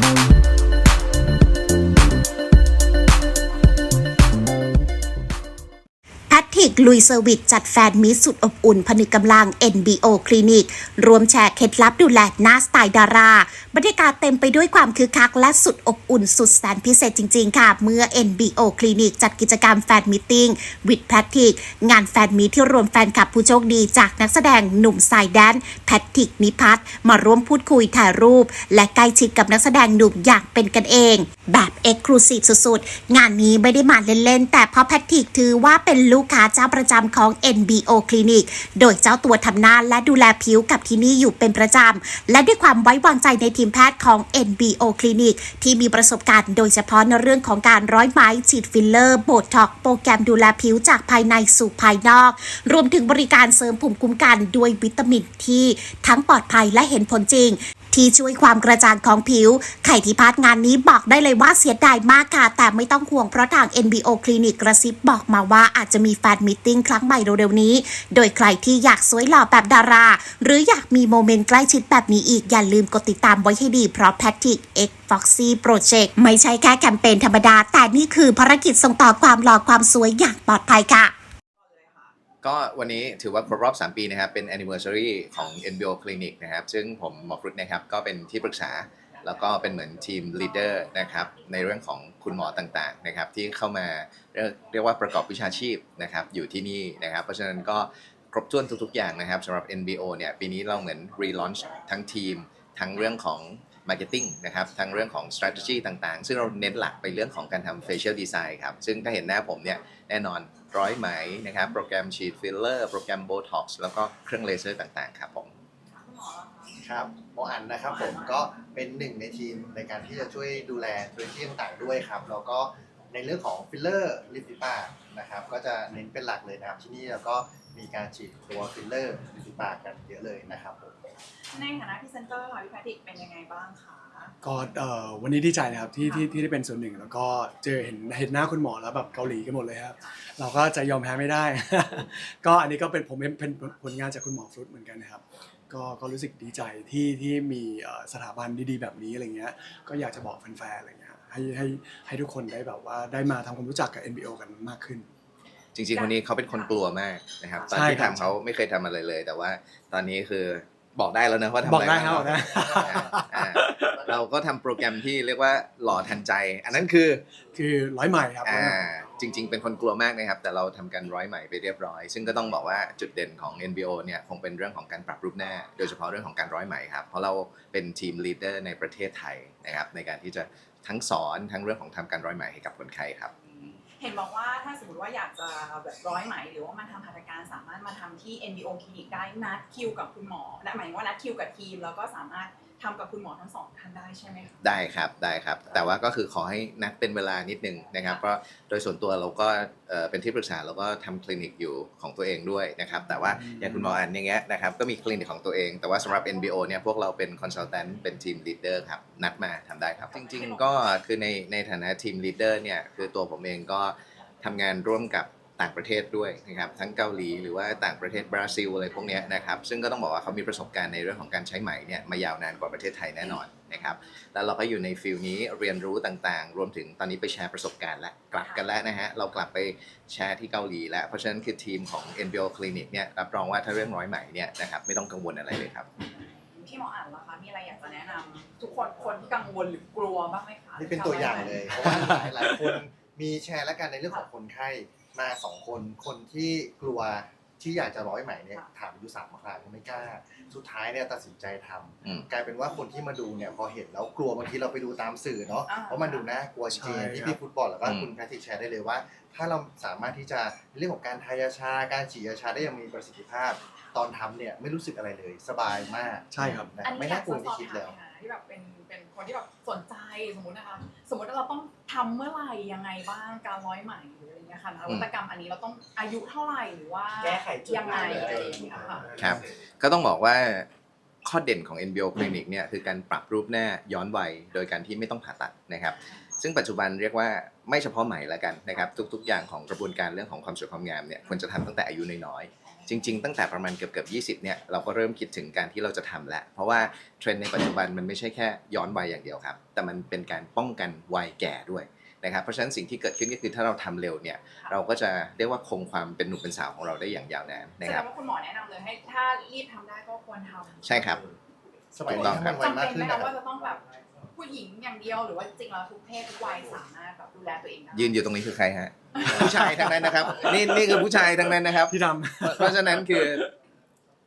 แกลุยเซอร์วิสจัดแฟนมิตสุดอบอุ่นผนึกกำลัง NBO คลินิกรวมแชร์เคล็ดลับดูแลหน้าสไตล์ดารา บรรยากาศเต็มไปด้วยความคึกคักและสุดอบอุ่นสุดแสนพิเศษจริง ๆ ค่ะ เมื่อ NBO คลินิกจัดกิจกรรมแฟนมิทติ้งวิดแพทริกงานแฟนมิตที่รวมแฟนคลับผู้โชคดีจากนักแสดงหนุ่มสายแดนแพทริกนิพัฒน์มาร่วมพูดคุยถ่ายรูป และใกล้ชิดกับนักแสดงหนุ่มอย่างเป็นกันเอง แบบเอ็กซ์คลูซีฟสุดๆงานนี้ไม่ได้มาเล่นๆแต่เพราะแพทริกถือว่าเป็นลูกค้าจ้าประจำของ NBO คลินิก โดยเจ้าตัวทำหน้าและดูแลผิวกับที่นี่อยู่เป็นประจำ และด้วยความไว้วางใจในทีมแพทย์ของ NBO คลินิก ที่มีประสบการณ์โดยเฉพาะในเรื่องของการร้อยไหมฉีดฟิลเลอร์โบท็อกโปรแกรมดูแลผิวจากภายในสู่ภายนอก รวมถึงบริการเสริมภูมิคุ้มกันด้วยวิตามินที่ทั้งปลอดภัยและเห็นผลจริง ที่ช่วยความกระจ่างของผิว ไข่ที่พาดงานนี้บอกได้เลยว่าเสียดายมากค่ะ แต่ไม่ต้องห่วงเพราะทาง NBO คลินิกกระซิบบอกมาว่าอาจจะมีแฟนมิทติ้งครั้งใหม่เร็วๆนี้ โดยใครที่อยากสวยหล่อแบบดารา หรืออยากมีโมเมนต์ใกล้ชิดแบบนี้อีก อย่าลืมกดติดตามไว้ให้ดี เพราะ Patrick X Foxy Project ไม่ใช่แค่แคมเปญธรรมดา แต่นี่คือภารกิจส่งต่อความหล่อความสวยอย่างปลอดภัยค่ะ ก็วันนี้ถือว่าครบรอบ 3 ปีนะครับ เป็น anniversary ของ NBO Clinic นะครับ ซึ่งผมหมอฟรุตนะครับ ก็เป็นที่ปรึกษา แล้วก็เป็นเหมือนทีม leader นะครับ ในเรื่องของคุณหมอต่างๆนะครับ ที่เข้ามาเรียกเรียกว่าประกอบวิชาชีพนะครับ อยู่ที่นี่นะครับ เพราะฉะนั้นก็ครบถ้วนทุกๆ อย่างนะครับสำหรับ NBO เนี่ยปีนี้เราเหมือน relaunch ทั้งทีม ทั้งเรื่องของ marketing นะครับทั้งเรื่องของ strategy ต่างๆ ซึ่งเราเน้นหลักไปเรื่องของการทำ facial design ครับ ซึ่งถ้าเห็นหน้าผมเนี่ยแน่นอน ร้อยไหมนะครับ โปรแกรมฉีดฟิลเลอร์ โปรแกรมโบท็อกซ์แล้วก็เครื่องเลเซอร์ต่างๆ ครับผมครับหมออันนะครับผมก็เป็นหนึ่งในทีมในการที่จะช่วยดูแลพื้นที่ต่างๆด้วยครับแล้วก็ในเรื่องของฟิลเลอร์ลิปติปากนะครับก็จะเน้นเป็นหลักเลยนะครับที่นี่เราก็มีการฉีดตัวฟิลเลอร์ลิปติปากกันเยอะเลยนะครับผม ในฐานะพรีเซนเตอร์ค่ะพี่แพทริกเป็นยังไงบ้างคะ ก็เอ่อวันนี้ดีใจนะครับที่ที่ที่ได้เป็นส่วนหนึ่ง แล้วก็เจอเห็นเห็นหน้าคุณหมอแล้วแบบเกาหลีกันหมดเลยครับ เราก็จะยอมแพ้ไม่ได้ ก็อันนี้ก็เป็นผมเป็นเป็นผลงานจากคุณหมอฟรุตเหมือนกันนะครับ ก็ก็รู้สึกดีใจที่ที่มีเอ่อสถาบันดีๆแบบนี้อะไรเงี้ยก็อยากจะบอกแฟนๆอะไรเงี้ยให้ให้ให้ทุกคนได้แบบว่าได้มาทำความรู้จักกับ NBO กันมากขึ้น จริงๆคนนี้เขาเป็นคนกลัวมากนะครับ ตอนใช่ที่ครับ ทำเขาไม่เคยทำอะไรเลย แต่ว่าตอนนี้คือ บอกได้แล้วนะว่าทำบอะอกไรได้บ้างครับบอกได้อ่าอ่าเราก็ทำโปรแกรมที่เรียกว่าหล่อทันใจ อันนั้นคือคือร้อยใหม่ครับร้อยอ่าใหม่จริง ๆ เป็นคนกลัวมากนะครับ แต่เราทำกันร้อยใหม่ไปเรียบร้อย ซึ่งก็ต้องบอกว่าจุดเด่นของ NBO เนี่ยคงเป็นเรื่องของการปรับรูปหน้า โดยเฉพาะเรื่องของการร้อยใหม่ครับ เพราะเราเป็นทีมลีดเดอร์ในประเทศไทยนะครับในการที่จะทั้งสอนทั้งเรื่องของทำการร้อยไหมให้กับคนไข้ครับ เห็นบอกว่าถ้าสมมติว่าอยากจะแบบร้อยไหมหรือว่ามาทำหัตถการสามารถมาทำที่ NBO คลินิกได้นัดคิวกับคุณหมอและหมายถึงว่านัดคิวกับทีม แล้วก็สามารถ ทำกับคุณหมอทั้งสองท่านได้ใช่ไหมคะได้ครับได้ครับ แต่ว่าก็คือขอให้นัดเป็นเวลานิดนึงนะครับ เพราะโดยส่วนตัวเราก็เอ่อเป็นที่ปรึกษาแล้วก็ทำคลินิกอยู่ของตัวเองด้วยนะครับ แต่ว่าอย่างคุณหมออันอย่างเงี้ยนะครับก็มีคลินิกของตัวเอง แต่ว่าสำหรับ NBO เนี่ยพวกเราเป็นคอนซัลแทนเป็นทีมลีดเดอร์ครับนัดมาทำได้ครับ จริง ๆ ก็คือในในฐานะทีมลีดเดอร์เนี่ยคือตัวผมเองก็ทำงานร่วมกับ ต่างประเทศด้วยนะครับทั้งเกาหลีหรือว่าต่างประเทศบราซิลอะไรพวกเนี้ยนะครับซึ่งก็ต้องบอกว่าเขามีประสบการณ์ในเรื่องของการใช้ไหมเนี่ยมายาวนานกว่าประเทศไทยแน่นอนนะครับแล้วเราก็อยู่ในฟิลนี้เรียนรู้ต่างๆ รวมถึงตอนนี้ไปแชร์ประสบการณ์แล้วกลับกันแล้วนะฮะเรากลับไปแชร์ที่เกาหลีแล้วเพราะฉะนั้นคือทีมของ NBO Clinic เนี่ยรับรองว่าถ้าเรื่องร้อยไหมเนี่ยนะครับไม่ต้องกังวลอะไรเลยครับพี่หมออ่านล่ะคะมีอะไรอยากจะแนะนำทุกคนคนที่กังวลหรือกลัวบ้างไหมคะนี่เป็นตัวอย่างเลยเพราะว่าหลายหลายคนมีแชร์และกันในเรื่องของคนไข้ มาสองคนคนที่กลัวที่อยากจะร้อยไหมเนี่ยถามอยู่สามครั้งไม่กล้า สุดท้ายเนี่ยตัดสินใจทำอืม กลายเป็นว่าคนที่มาดูเนี่ยพอเห็นแล้วกลัวบางทีเราไปดูตามสื่อเนาะอ่า เพราะมันดูน่ากลัวจริงใช่ๆที่ครับพี่ฟุตบอลแล้วก็อืม คุณแพทริกแชร์ได้เลยว่า ถ้าเราสามารถที่จะเรื่องของการทายาชาการฉีดยาชาได้อยังมีประสิทธิภาพ ตอนทำเนี่ยไม่รู้สึกอะไรเลย สบายมากใช่ครับ นะอันนี้ไม่อยาน่ากกลัวจะสที่อบคิดถามแล้วหน่อยนะที่แบบเป็นเป็นคนที่แบบสนใจสมมตินะคะสมมติว่าเราต้องทำเมื่อไหร่ยังไงบ้างการร้อยไหมหรืออะไรเงี้ยค่ะนวัตกรรมอันนี้เราต้องอายุเท่าไหร่หรือว่าแก้ไขจุดยังไงไหนอะไรอย่างเงี้ยค่ะ ครับ ก็ต้องบอกว่าข้อเด่นของ NBO Clinic เนี่ยคือการปรับรูปหน้าย้อนวัยโดยการที่ไม่ต้องผ่าตัดนะครับ ซึ่งปัจจุบันเรียกว่าไม่เฉพาะใหม่แล้วกันนะครับ ทุกๆอย่างของกระบวนการเรื่องของความสวยความงามเนี่ยควรจะทำตั้งแต่อายุน้อยๆ จริง ๆ ตั้งแต่ประมาณเกือบเกือบ20เนี่ยเราก็เริ่มคิดถึงการที่เราจะทำแล้ว เพราะว่าเทรนด์ในปัจจุบันมันไม่ใช่แค่ย้อนวัยอย่างเดียวครับ แต่มันเป็นการป้องกันวัยแก่ด้วยนะครับเพราะฉะนั้นสิ่งที่เกิดขึ้นก็คือถ้าเราทำเร็วเนี่ยเราก็จะเรียกว่าคงความเป็นหนุ่มเป็นสาวของเราได้อย่างยาวนานแสนะดครังบว่าคุณหมอแนะนำเลยให้ถ้ารีบทำได้ก็ควรทำใช่ครับ สมัยถูกต้นี้องครับทำมันไวจำมาเป็กนขึ้ไหมนคะนะคว่ารับจะต้องแบบ ผู้หญิงอย่างเดียวหรือว่าจริงๆแล้วทุกเพศทุกวัยสามารถแบบดูแลตัวเองได้ยืนอยู่ตรงนี้คือใครฮะ ผู้ชายทั้งนั้นนะครับ นี่นี่คือผู้ชายทั้งนั้นนะครับที่ทเพราะเพราะฉะนั้นคือ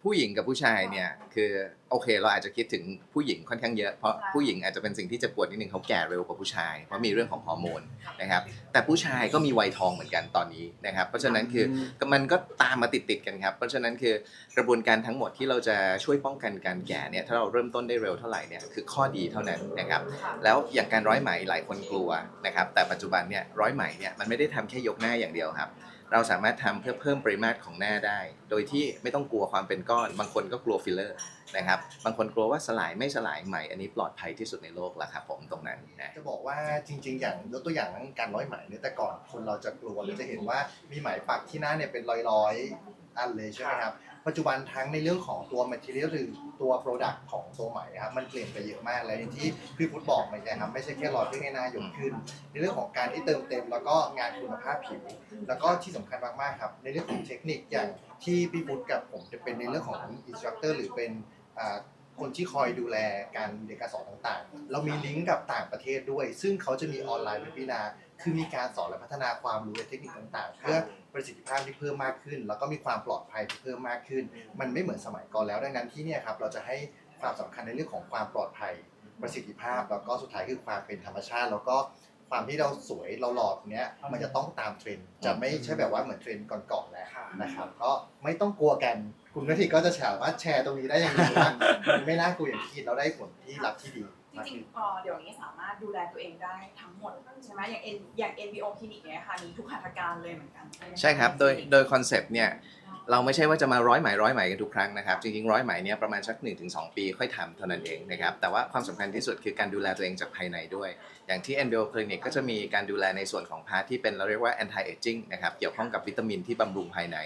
ผู้หญิงกับผู้ชายเนี่ยคือโอเค เราอาจจะคิดถึงผู้หญิงค่อนข้างเยอะเพราะผู้หญิงอาจจะเป็นสิ่งที่เจะปวดนิดนึงเขาแก่เร็วกว่าผู้ชาย เพราะมีเรื่องของฮอร์โมนนะครับแต่ผู้ชายก็มีวัยทองเหมือนกันตอนนี้นะครับ เพราะฉะนั้นคือก็มันก็ตามมาติดติดๆกันครับ เพราะฉะนั้นคือกระบวนการทั้งหมดที่เราจะช่วยป้องกันการแก่เนี่ยถ้าเราเริ่มต้นได้เร็วเท่าไหร่เนี่ยคือข้อดีเท่านั้นนะครับค่ะแล้วอย่างการร้อยไหมหลายคนกลัวนะครับแต่ปัจจุบันเนี่ยร้อยไหมเนี่ยมันไม่ได้ทำแค่ยกหน้าอย่างเดียวครับ เราสามารถทำเพื่อเพิ่มปริมาตรของหน้าได้ โดยที่ไม่ต้องกลัวความเป็นก้อน บางคนก็กลัวฟิลเลอร์นะครับ บางคนกลัวว่าสลายไม่สลายไหมอันนี้ปลอดภัยที่สุดในโลกแล้วครับผมตรงนั้นนะ จะบอกว่าจริง ๆ อย่างยกตัวอย่างการร้อยไหมเนี่ยแต่ก่อนคนเราจะกลัวหรือจะเห็นว่ามีไหมปักที่หน้าเนี่ยเป็นร้อยๆอันเลยใช่ไหมครับ ปัจจุบันทั้งในเรื่องของตัว material หรือตัว product ของตัวไหม่ครับมันเปลี่ยนไปเยอะมากเลยอย่างที่พี่พุทธบอกไปนะครับไม่ใช่แค่รอยเพื่ให้หน้ายกขึ้น ในเรื่องของการที่เติมเต็ม แล้วก็งานคุณภาพผิว แล้วก็ที่สำคัญมากๆครับ ในเรื่องของเทคนิคอย่างที่พี่พุทธกับผมจะเป็นในเรื่องของอินสตรัคเตอร์หรือเป็นคนที่คอยดูแลการเรียนการสอนต่างๆ เรามีลิงก์กับต่างประเทศด้วย ซึ่งเขาจะมีออนไลน์เวบินาคือมีการสอนและพัฒนาความรู้ในเทคนิคต่างๆ เพื่อ ประสิทธิภาพที่เพิ่มมากขึ้น แล้วก็มีความปลอดภัยที่เพิ่มมากขึ้น มันไม่เหมือนสมัยก่อนแล้วดังนั้นที่เนี่ยครับเราจะให้ความสำคัญในเรื่องของความปลอดภัยประสิทธิภาพ แล้วก็สุดท้ายคือความเป็นธรรมชาติ แล้วก็ความที่เราสวยเราหล่อตรงเนี้ยมันจะต้องตามเทรนด์จะไม่ใช่แบบว่าเหมือนเทรนด์ก่อนๆแล้วนะครับก็ไม่ต้องกลัวกันคุณนาทีก็จะสามารถแชร์ตรงนี้ได้อย่างดีว่ามันไม่น่ากลัวอย่างที่คิดเราได้ผลที่รับที่ดี จมากริงขึ้นๆเอ่อเดี๋ยวนี้สามารถดูแลตัวเองได้ทั้งหมดใช่ไหมอย่าง N อย่าง NBO คลินิกเนี่ยค่ะมีทุกหัตถการเลยเหมือนกันไหมะใช่ครับ โดยโดยคอนเซปต์เนี่ยเราไม่ใช่ว่าจะมาร้อยไหมร้อยไหมกันทุกครั้งนะครับ จริงๆร้อยไหมเนี่ยประมาณสัก 1-2 ปีค่อยทำเท่านั้นเองนะครับแต่ว่าความสำคัญที่สุดคือการดูแลตัวเองจากภายในด้วย อย่างที่ NBO Clinic ก็จะมีการดูแลในส่วนของพาร์ทที่เป็นเราเรียกว่า anti aging นะครับเกี่ยวข้องกับวิตามินที่บำรุงภายใน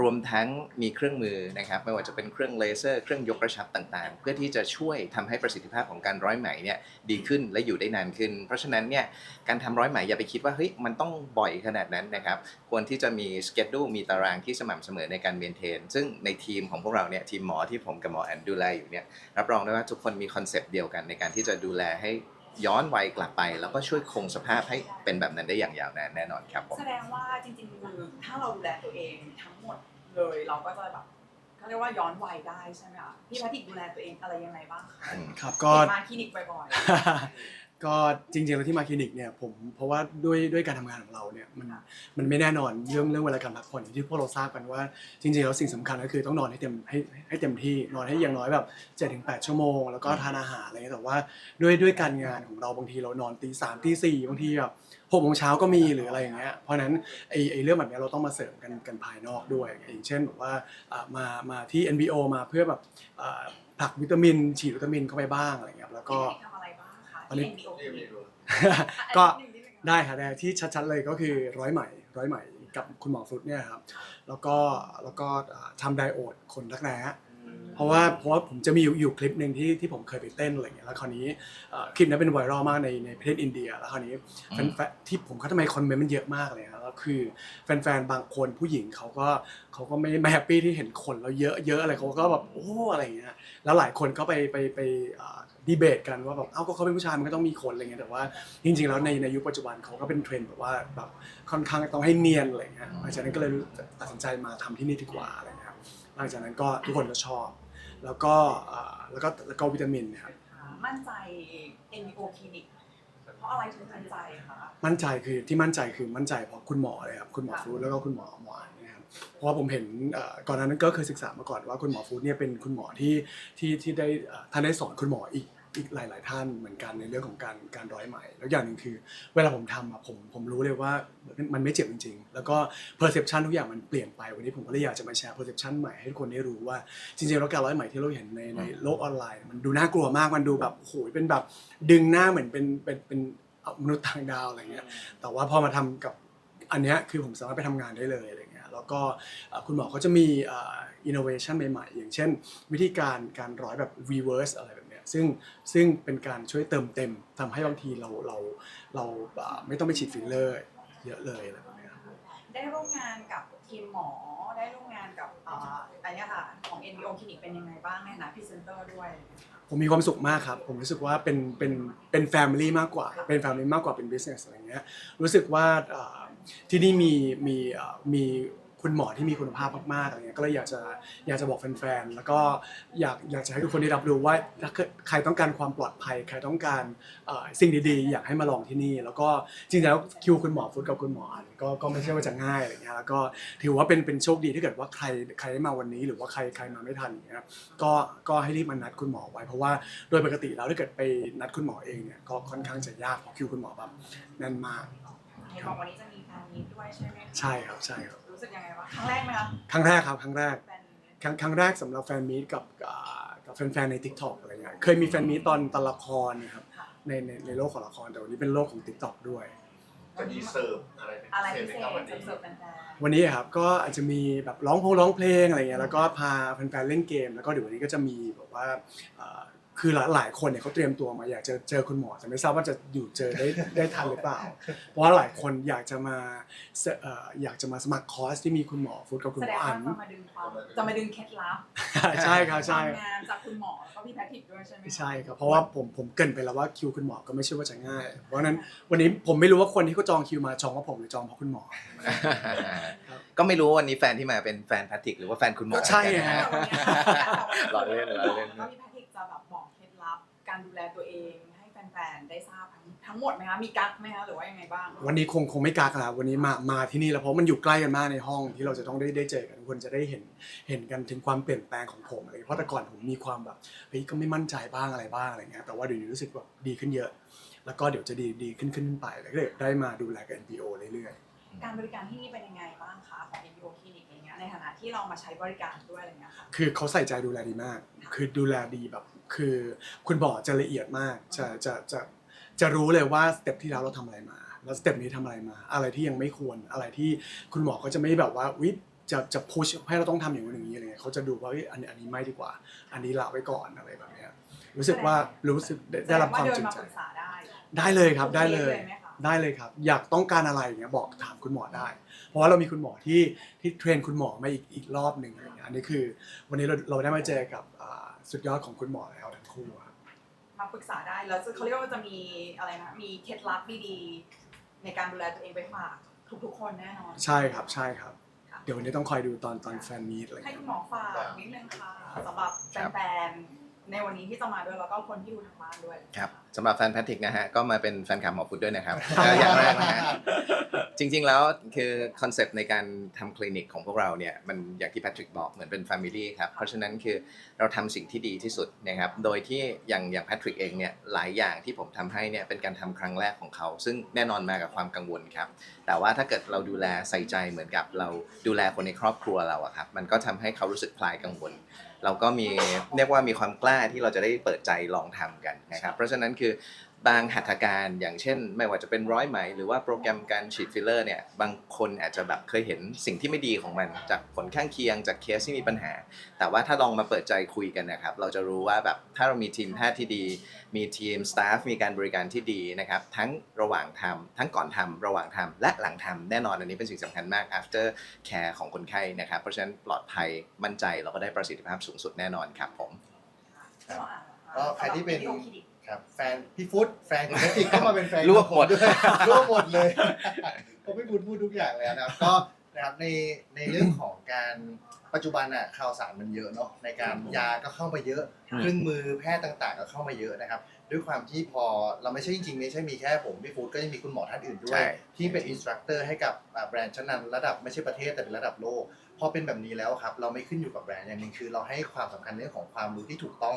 รวมทั้งมีเครื่องมือนะครับไม่ว่าจะเป็นเครื่องเลเซอร์เครื่องยกกระชับต่างๆ เพื่อที่จะช่วยทำให้ประสิทธิภาพของการร้อยไหมเนี่ยดีขึ้นและอยู่ได้นานขึ้น เพราะฉะนั้นเนี่ยการทำร้อยไหมอย่าไปคิดว่าเฮ้ยมันต้องบ่อยขนาดนั้นนะครับควรที่จะมีสเกจดูมีตารางที่สม่ำเสมอในการเมนเทน ซึ่งในทีมของพวกเราเนี่ยทีมหมอที่ผมกับหมอแอนดูแลอยู่เนี่ยรับรองได้ว่าทุกคนมีคอนเซปต์เดียวกันในการที่จะดูแลให้ ย้อนวัยกลับไป แล้วก็ช่วยคงสภาพให้เป็นแบบนั้นได้อย่างยาวนานแน่นอนครับผม แสดงว่าจริงๆคือถ้าเราดูแลตัวเองทั้งหมดเลยเราก็จะแบบเขาเรียกว่าย้อนวัยได้ใช่ไหมคะพี่แพทริกดูแลตัวเองอะไรยังไงบ้างคะอืมำครับก็เห็นมาคลินิกบ่อย ก็จริงๆแล้วที่มาคลินิกเนี่ยผมเพราะว่าด้วยด้วยการทำงานของเราเนี่ยมันมันไม่แน่นอนเรื่องเรื่องเวลาการพักผ่อนอย่างที่พวกเราทราบกันว่าจริงๆแล้วสิ่งสำคัญก็คือต้องนอนให้เต็มให้ให้เต็มที่นอนให้อย่างน้อยแบบ7จ็ถึงแชั่วโมง แล้วก็ทานอาหารอะไรเงี้ยแต่ว่าด้วยด้วยการงานของเราบางทีเรานอนตีสามตีสี่บางทีแบบหกโมงเช้าก็มีหรืออะไรอย่างเงี้ยเพราะฉะนั้นไอ้ไอ้เรื่องแบบเนี้ยเราต้องมาเสริมกันกันภายนอกด้วยอย่างเช่นแบบว่าอ่ามามาที่ NBO มาเพื่อแบบอ่าผลักวิตามินฉีดวิตามินเข้าไปบ้างอะไรเงี้ยแล้วก็ อันนี้ก็ ได้ค่ะได้ที่ชัดๆเลยก็คือร้อยไหม่ร้อยไหม่กับคุณหมอฟรุตเนี่ยครับแล้วก็แล้วก็อ่าทำไดโอดคนรักแร้เพราะว่าเพราะว่าผมจะมีอยู่อยู่คลิปหนึ่งที่ที่ผมเคยไปเต้นอะไรเงี้ยแล้วคราวนี้เอ่อคลิปนั้นเป็นไวรัลมากในในประเทศอินเดีย แล้วคราวนี้แฟนที่ผมเขาทำไมคอมเมนต์มันเยอะมากเลยครับแล้วคือแฟนๆบางคนผู้หญิงเขาก็เขาก็ไม่ไม่แฮปปี้ที่เห็นคนเราเยอะเยอะอะไรเขาก็แบบโอ้อะไรเงี้ยแล้วหลายคนก็ไปไปไป ดีเบตกันว่าแบบเอ้าก็เขาเป็นผู้ชายมันก็ต้องมีคนอะไรเงี้ยแต่ว่าจริงๆแล้วในในยุคปัจจุบันเขาก็เป็นเทรนด์แบบว่าแบบค่อนข้างต้องให้เนียนอะไรเงี้ยหลังจากนั้นก็เลยรู้ตัดสินใจมาทำที่นี่ดีกว่าอะไรเงี้ยครับหลังจากนั้นก็ทุกคนก็ชอบ แล้วก็อ่าแล้วก็แล้วก็วิตามินนะครับมั่นใจ NBO คลินิกเพราะอะไรถึงมั่นใจคะมั่นใจคือที่มั่นใจคือมั่นใจเพราะคุณหมอเลยครับคุณหมอค่ะฟรุตแล้วก็คุณหมอหมออันนะครับเพราะว่าผมเห็นเอ่อก่อนหน้านั้นก็เคยศึกษามาก่อนว่าคุณหมอฟรุตเนี่ยเป็นคุณหมอที่ที่ที่ได้เอ่อท่านได้สอนคุณหมออีก อีกหลาย ๆ ท่านเหมือนกันในเรื่องของการการร้อยไหมแล้วอย่างหนึ่งคือ เวลาผมทำอะผมผมรู้เลยว่ามันไม่เจ็บจริง ๆ แล้วก็ perception ทุกอย่างมันเปลี่ยนไปวันนี้ผมก็เลยอยากจะมาแชร์ perception ใหม่ให้ทุกคนได้รู้ว่าจริง ๆ แล้วการร้อยไหมที่เราเห็นในในโลกออนไลน์ มันดูน่ากลัวมากมันดูแบบโอ้โหเป็นแบบดึงหน้าเหมือนเป็นเป็นเป็นมนุษย์ต่างดาวอะไรเงี้ยแต่ว่าพอมาทำกับอันเนี้ยคือผมสามารถไปทำงานได้เลยอะไรเงี้ยแล้วก็เอ่อคุณหมอเขาจะมีเอินโนเวชันใหม่ๆ อย่างเช่น วิธีการการร้อยแบบ reverse อะไรแบบเนี้ย ซึ่งซึ่งเป็นการช่วยเติมเต็มทำให้บางทีเราเราเราเอ่อไม่ต้องไปฉีดฟิลเลอร์เยอะเลยอะไรแบบเนี้ยครับ ได้ร่วมงานกับทีมหมอ ได้ร่วมงานกับเอ่ออันเนี้ยค่ะของ NBO คลินิกเป็นยังไงบ้างในฐานะพรีเซนเตอร์ด้วย ผมมีความสุขมากครับ ผมรู้สึกว่าเป็นเป็นเป็นแฟมิลี่มากกว่า เป็นแฟมิลี่มากกว่าเป็นบิสเนสอะไรเงี้ย รู้สึกว่าเอ่อที่นี่มีมีเอ่อมี คุณหมอที่มีคุณภาพมากๆอะไรเงี้ยก็เลยอยากจะอยากจะบอกแฟนๆแล้วก็อยากอยากจะให้ทุกคนได้รับรู้ว่าถ้าเกิดใครต้องการความปลอดภัย ใครต้องการเอ่อสิ่งดีๆ อยากให้มาลองที่นี่ แล้วก็จริงๆแล้วคิวคุณหมอฟุตกับคุณหมออันก็ก็ไม่ใช่ว่าจะง่ายอะไรเงี้ยแล้วก็ถือว่าเป็นเป็นโชคดีถ้าเกิดว่าใครใครได้มาวันนี้ หรือว่าใครใครมาไม่ทันอย่างเงี้ยก็ก็ให้รีบมานัดคุณหมอไว้เพราะว่าโดยปกติแล้วถ้าเกิดไปนัดคุณหมอเองเนี่ยก็ค่อนข้างจะยากเพราะคิวคุณหมอแบบแน่นมาก เห็นบอกวันนี้จะมีแฟนมีตด้วยใช่ไหมคะ ใช่ครับใช่ครับรู้ สึกยังไงบ้างครั้งแรกไหมคะครั้งแรกครับครั้งแรก แฟนมีตครั้งครั้งแรกสำหรับแฟนมีตกับอ่ากับแฟนๆใน TikTok อะไรเงี้ยเคยมีแฟนมีตตอนตอนละครนะครับค่ะในในในโลกของละครแต่วันนี้เป็นโลกของ TikTok ด้วย จะมีเสิร์ฟอะไรเป็นอะไรพิพิเศเศษษไหมครับวันจะนี้เสิร์ฟแฟนวันนี้ครับก็อาจจะมีแบบร้องเพลงร้องเพลงอะไรเงี้ยแล้วก็พาแฟนๆเล่นเกม แล้วก็เดี๋ยววันนี้ก็จะมีแบบว่าเอ่อ คือหลายหลายคนเนี่ยเขาเตรียมตัวมาอยากจะเจอคุณหมอแต่ไม่ทราบว่าจะอยู่เจอได้ได้ทันหรือเปล่า เพราะว่าหลายคนอยากจะมาเสเอ่ออยากจะมาสมัครคอร์สที่มีคุณหมอฟุตกับๆคุณแสหมดองอัว่านจะมาดึงความจะมาดึงเคล็ดลับใช่ครับใช่ความงามจากคุณหมอแล้วก็พี่แพทริกด้วยใช่ไหมคะใช่ครับเพราะว่าผมผมเกรินไปแล้วว่าคิวคุณหมอก็ไม่ใช่ว่าจะง่าย เพราะฉะนั้นวันนี้ผมไม่รู้ว่าคนที่เขาจองคิวมาจองเพราะผมหรือจองเพราะคุณหมอครับก็ไม่รู้ว่าวันนี้แฟนที่มาเป็นแฟนแพทริกหรือว่าแฟนคุณหมอก็ใช่ไงนะฮะแต่วันนี้ล้อเล่นล้อเล่น แล้วพี่แพท การดูแลตัวเอง ให้แฟนๆได้ทราบทั้งทั้งหมดไหมคะมีกั๊กไหมคะหรือว่ายังไงบ้าง วันนี้คงคงไม่กักแล้ววันนี้มามาที่นี่แล้วเพราะมันอยู่ใกล้กันมากในห้องที่เราจะต้องได้ได้เจอกันทุกคนจะได้เห็นเห็นกันถึงความเปลี่ยนแปลงของผมอะไรอย่างเงี้ยเพราะแต่ก่อนผมมีความแบบเฮ้ยก็ไม่มั่นใจบ้างอะไรบ้างอะไรเงี้ยแต่ว่าเดี๋ยวนี้รู้สึกแบบดีขึ้นเยอะ แล้วก็เดี๋ยวจะดีดีขึ้นขึ้นไปแล้วก็เดี๋ยวได้มาดูแลกับ NPO เรื่อยๆการบริการที่นี่เป็นยังไงบ้างคะของ NPO คลินิกอย่างเงี้ยในฐานะที่เรามาใช้บริการด้วยอะไรเงี้ยค่ะคือเขาใส่ใจดูแลดีมาก คือดูแลดีแบบ คือคุณหมอจะละเอียดมากจะจะจะจะรู้เลยว่าสเต็ปที่แล้วเราทำอะไรมา แล้วสเต็ปนี้ทำอะไรมา อะไรที่ยังไม่ควรอะไรที่คุณหมอก็จะไม่แบบว่าวิจะจะพุชให้เราต้องทำอย่างนู้นอย่างนี้อะไรเงี้ยเขาจะดูว่าเอ้ยอันนี้อันนี้ไม่ดีกว่า อันนี้ละไว้ก่อนอะไรแบบเนี้ยรู้สึกว่ารู้สึกได้ได้รับความจริงแสดงว่าเดินมาใจปรึกษาได้ได้เลยครับได้เลยไหมคะได้เลยครับ อยากต้องการอะไรอย่างเงี้ยบอกถามคุณหมอได้ เพราะว่าเรามีคุณหมอที่ที่เทรนคุณหมอมาอีกอีกรอบหนึ่งอะไรเงี้ยอันนี้คือ วันนี้เราเราได้มาเจอกับอ่า สุดยอดของคุณหมอแล้วทั้งคู่ครับมาปรึกษาได้แล้วเขาเรียกว่าจะมีอะไรนะมีเคล็ดลับดีๆในการดูแลตัวเองไปฝากทุกๆคนแน่นอนใช่ครับใช่ครับค่ะเดี๋ยววันนี้ต้องคอยดูตอนตอนแฟนมีตอะไรให้เงี้ยคุณหมอฝากนิดนึงค่ะสำหรับแฟนๆ ในวันนี้ที่จะมาด้วยแล้วก็คนที่ดูทางบ้านด้วยครับสำหรับแฟนแพทริกนะฮะก็มาเป็นแฟนคลับหมอฟุตด้วยนะครับเอ่ออย่างแรกนะฮะจริงๆแล้วคือคอนเซปต์ในการทำคลินิกของพวกเราเนี่ยมันอย่างที่แพทริกบอกเหมือนเป็น Family ครับเพราะฉะนั้นคือเราทำสิ่งที่ดีที่สุดนะครับโดยที่อย่างอย่างแพทริกเองเนี่ยหลายอย่างที่ผมทำให้เนี่ยเป็นการทำครั้งแรกของเขา ซึ่งแน่นอนมากับความกังวลครับแต่ว่าถ้าเกิดเราดูแลใส่ใจเหมือนกับเราดูแลคนในครอบครัวเราอะครับมันก็ทำให้เขารู้สึกคลายกังวล เราก็มีเรียกว่ามีความกล้าที่เราจะได้เปิดใจลองทำกันนะครับ เพราะฉะนั้นคือ บางหัตถการอย่างเช่น ไม่ว่าจะเป็นร้อยไหม หรือว่าโปรแกรมการฉีดฟิลเลอร์เนี่ยบางคนอาจจะแบบเคยเห็นสิ่งที่ไม่ดีของมัน จากผลข้างเคียงจากเคสที่มีปัญหา แต่ว่าถ้าลองมาเปิดใจคุยกันนะครับ เราจะรู้ว่าแบบถ้าเรามีทีมแพทย์ที่ดี มีทีมสตาฟมีการบริการที่ดีนะครับ ทั้งระหว่างทำทั้งก่อนทำระหว่างทำและหลังทำแน่นอนอันนี้เป็นสิ่งสำคัญมาก after care ของคนไข้นะครับ เพราะฉะนั้นปลอดภัยมั่นใจเราก็ได้ประสิทธิภาพสูงสุดแน่นอนครับผม ก็ใครที่เป็น คลินิก ครับแฟนพี่ฟุตแฟนคุณแพทริกก็มาเป็นแฟนรวบหมดด้วยรวบหมดเลยผมพี่ฟุตพูดทุกอย่างเลยนะครับก็นะครับในในเรื่องของการปัจจุบันอะข่าวสารมันเยอะเนาะในการยาก็เข้ามาเยอะอืมเครื่องมือแพทย์ต่างๆ ก็เข้ามาเยอะนะครับ ด้วยความที่พอเราไม่ใช่จริงๆไม่ใช่มีแค่ผมพี่ฟูดก็ยังมีคุณหมอท่านอื่นด้วยใช่ที่เป็นอินสตรัคเตอร์ให้กับอ่าแบรนด์ชั้นนำระดับไม่ใช่ประเทศแต่เป็นระดับโลกพอเป็นแบบนี้แล้วครับ เราไม่ขึ้นอยู่กับแบรนด์อย่างหนึ่งคือเราให้ความสำคัญเรื่องของความรู้ที่ถูกต้อง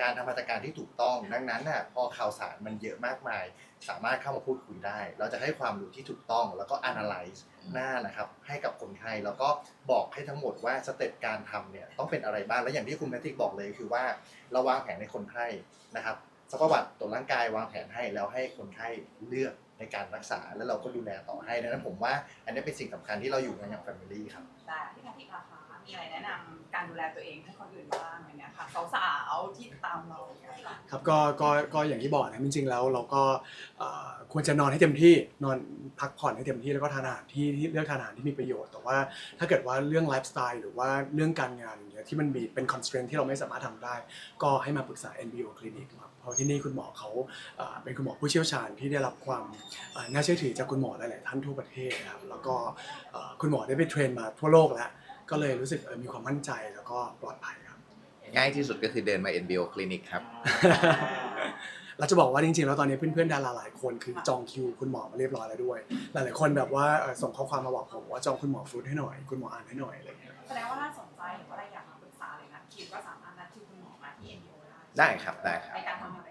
การทำมาตรการที่ถูกต้อง ดังนั้นน่ะพอข่าวสารมันเยอะมากมาย สามารถเข้ามาพูดคุยได้ เราจะให้ความรู้ที่ถูกต้องแล้วก็ analyze หน้านะครับ ให้กับคนไข้แล้วก็บอกให้ทั้งหมดว่าสเต็ปการทำเนี่ยต้องเป็นอะไรบ้างและอย่างที่คุณแพทริกบอกเลยคือว่าเราวางแผนในคนไข้นะครับซักประวัติตรวจร่างกายวางแผนให้แล้วให้คนไข้เลือกในการรักษาแล้วเราก็ดูแลต่อให้ดังนั้นผมว่า อันนี้เป็นสิ่งสำคัญที่เราอยู่กันอย่างแฟมิลี่ครับแต่ที่แพทย์ราคา มีอะไรแนะนำการดูแลตัวเองให้คนอื่นบ้างอย่างเงี้ยค่ะสาวๆที่ตามเราอย่างเงี้ยค่ะ ครับก็ก็ก็อย่างที่บอกนะจริงๆแล้วเราก็เอ่อควรจะนอนให้เต็มที่นอนพักผ่อนให้เต็มที่แล้วก็ทานอาหารที่ที่เลือกทานอาหารที่มีประโยชน์แต่ว่าถ้าเกิดว่าเรื่องไลฟ์สไตล์หรือว่าเรื่องการงานอย่างเงี้ยที่มันมีเป็น constraint ที่เราไม่สามารถทำได้ ก็ให้มาปรึกษา NBO Clinic ครับเพราะที่นี่คุณหมอเขาเอ่อเป็นคุณหมอผู้เชี่ยวชาญที่ได้รับความเอ่อน่าเชื่อถือจากคุณหมอหลายๆท่านทั่วประเทศครับแล้วก็เอ่อคุณหมอได้ไปเทรนมาทั่วโลกแล้ว ก็เลยรู้สึกเอ่อมีความมั่นใจแล้วก็ปลอดภัยครับ ง่ายที่สุดก็คือเดินมา NBO Clinic ครับ เราจะบอกว่าจริงๆ แล้วตอนนี้เพื่อนๆดาราหลายคนคือจองคิวคุณหมอมาเรียบร้อยแล้วด้วย หลายๆคนแบบว่าเอ่อส่งข้อความมาบอกผมว่าจองคุณหมอฟรุตให้หน่อย คุณหมออ่านให้หน่อยอะไรอย่างเงี้ย แสดงว่าถ้าสนใจหรือว่าอะไรอยากมาปรึกษาเลยนะคิวก็สามารถนัดคิวคุณหมอมาที่ NGO ได้ได้ครับได้ครับ ในการทำอะไร